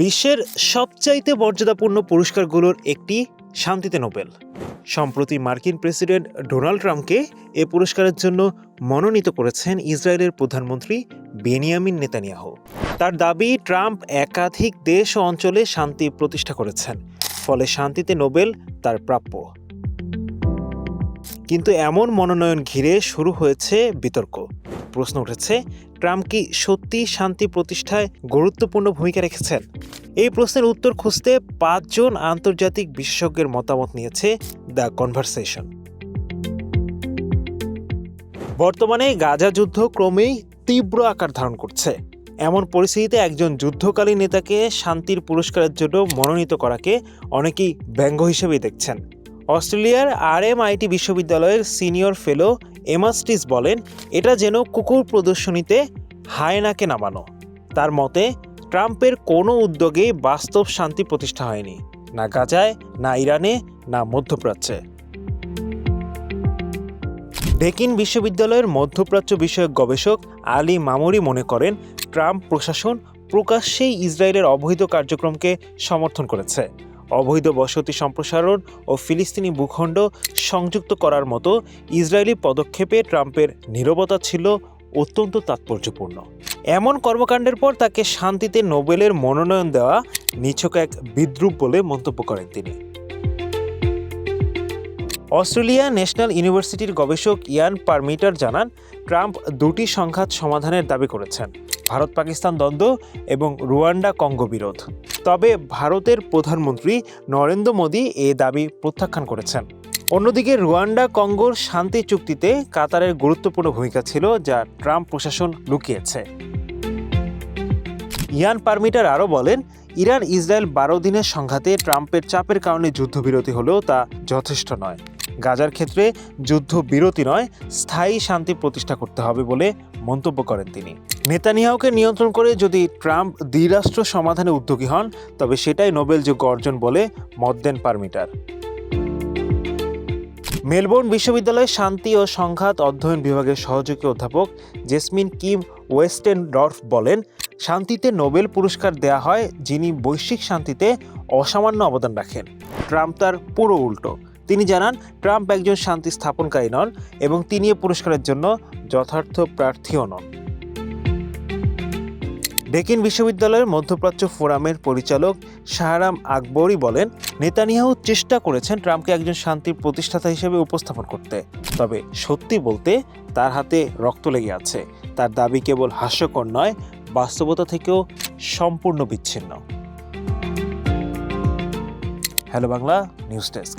বিশ্বের সবচাইতে মর্যাদাপূর্ণ পুরস্কারগুলোর একটি শান্তিতে নোবেল। সম্প্রতি মার্কিন প্রেসিডেন্ট ডোনাল্ড ট্রাম্পকে এ পুরস্কারের জন্য মনোনীত করেছেন ইসরায়েলের প্রধানমন্ত্রী বেনিয়ামিন নেতানিয়াহ। তার দাবি, ট্রাম্প একাধিক দেশ ও অঞ্চলে শান্তি প্রতিষ্ঠা করেছেন, ফলে শান্তিতে নোবেল তার প্রাপ্য। কিন্তু এমন মনোনয়ন ঘিরে শুরু হয়েছে বিতর্ক। প্রশ্ন উঠেছে, ট্রাম্প কি সত্যি শান্তি প্রতিষ্ঠায় গুরুত্বপূর্ণ ভূমিকা রেখেছেন? এই প্রশ্নের উত্তর খুঁজতে পাঁচজন আন্তর্জাতিক বিশেষজ্ঞের মতামত নিয়েছে দ্য কনভারসেশন। বর্তমানে গাজা যুদ্ধ ক্রমেই তীব্র আকার ধারণ করছে। এমন পরিস্থিতিতে একজন যুদ্ধকালীন নেতাকে শান্তির পুরস্কারের জন্য মনোনীত করাকে অনেকেই ব্যঙ্গ হিসেবেই দেখছেন। অস্ট্রেলিয়ার আর এম আইটি বিশ্ববিদ্যালয়ের সিনিয়র ফেলো এমাস্টিস বলেন, এটা যেন কুকুর প্রদর্শনীতে হায়নাকে নামানো। তার মতে, ট্রাম্পের কোনো উদ্যোগেই বাস্তব শান্তি প্রতিষ্ঠা হয়নি, না গাজায়, না ইরানে, না মধ্যপ্রাচ্যে। ডেকিন বিশ্ববিদ্যালয়ের মধ্যপ্রাচ্য বিষয়ক গবেষক আলী মামুরি মনে করেন, ট্রাম্প প্রশাসন প্রকাশ্যেই ইসরায়েলের অবৈধ কার্যক্রমকে সমর্থন করেছে। অবৈধ বসতি সম্প্রসারণ ও ফিলিস্তিনি ভূখণ্ড সংযুক্ত করার মতো ইসরায়েলি পদক্ষেপে ট্রাম্পের নীরবতা ছিল অত্যন্ত তাৎপর্যপূর্ণ। এমন কর্মকাণ্ডের পর তাকে শান্তিতে নোবেলের মনোনয়ন দেওয়া নিছক এক বিদ্রুপ বলে মন্তব্য করেন তিনি। অস্ট্রেলিয়া ন্যাশনাল ইউনিভার্সিটির গবেষক ইয়ান পারমিটার জানান, ট্রাম্প দুটি সংঘাত সমাধানের দাবি করেছেন ভারত পাকিস্তান দ্বন্দ্ব এবং রুয়ান্ডা কঙ্গো বিরোধ। তবে ভারতের প্রধানমন্ত্রী নরেন্দ্র মোদী এ দাবি প্রত্যাখ্যান করেছেন। অন্যদিকে রুয়ান্ডা, কঙ্গোর শান্তি চুক্তিতে কাতারের গুরুত্বপূর্ণ ভূমিকা ছিল যা ট্রাম্প প্রশাসন লুকিয়েছে। ইয়ান পারমিটার আরও বলেন ইরান ইসরায়েল বারো দিনের সংঘাতে ট্রাম্পের চাপের কারণে যুদ্ধবিরতি হলেও তা যথেষ্ট নয়। গাজার ক্ষেত্রে যুদ্ধ বিরতি নয়, স্থায়ী শান্তি প্রতিষ্ঠা করতে হবে বলে মন্তব্য করেন তিনি। নেতানিয়াহুকে নিয়ন্ত্রণ করে যদি ট্রাম্প দ্বিরাষ্ট্র সমাধানে উদ্যোগী হন, তবে সেটাই নোবেলযোগ্য অর্জন বলে মত দেন পারমিটার। মেলবোর্ন বিশ্ববিদ্যালয়ের শান্তি ও সংঘাত অধ্যয়ন বিভাগের সহযোগী অধ্যাপক জেসমিন কিম ওয়েস্টেন ডর্ফ বলেন, শান্তিতে নোবেল পুরস্কার দেয়া হয় যিনি বৈশ্বিক শান্তিতে অসামান্য অবদান রাখেন। ট্রাম্প তার পুরো উল্টো। তিনি জানান, ট্রাম্প একজন শান্তি স্থাপনকারী নন এবং তিনি এ পুরস্কারের জন্য যথার্থ প্রার্থীও নন। ডেকিন বিশ্ববিদ্যালয়ের মধ্যপ্রাচ্য ফোরামের পরিচালক শাহরাম আকবরই বলেন, নেতানিয়াহু চেষ্টা করেছেন ট্রাম্পকে একজন শান্তির প্রতিষ্ঠাতা হিসেবে উপস্থাপন করতে। তবে সত্যি বলতে তার হাতে রক্ত লেগে আছে। তার দাবি কেবল হাস্যকর নয়, বাস্তবতা থেকেও সম্পূর্ণ বিচ্ছিন্ন। Hello Bangla, news desk.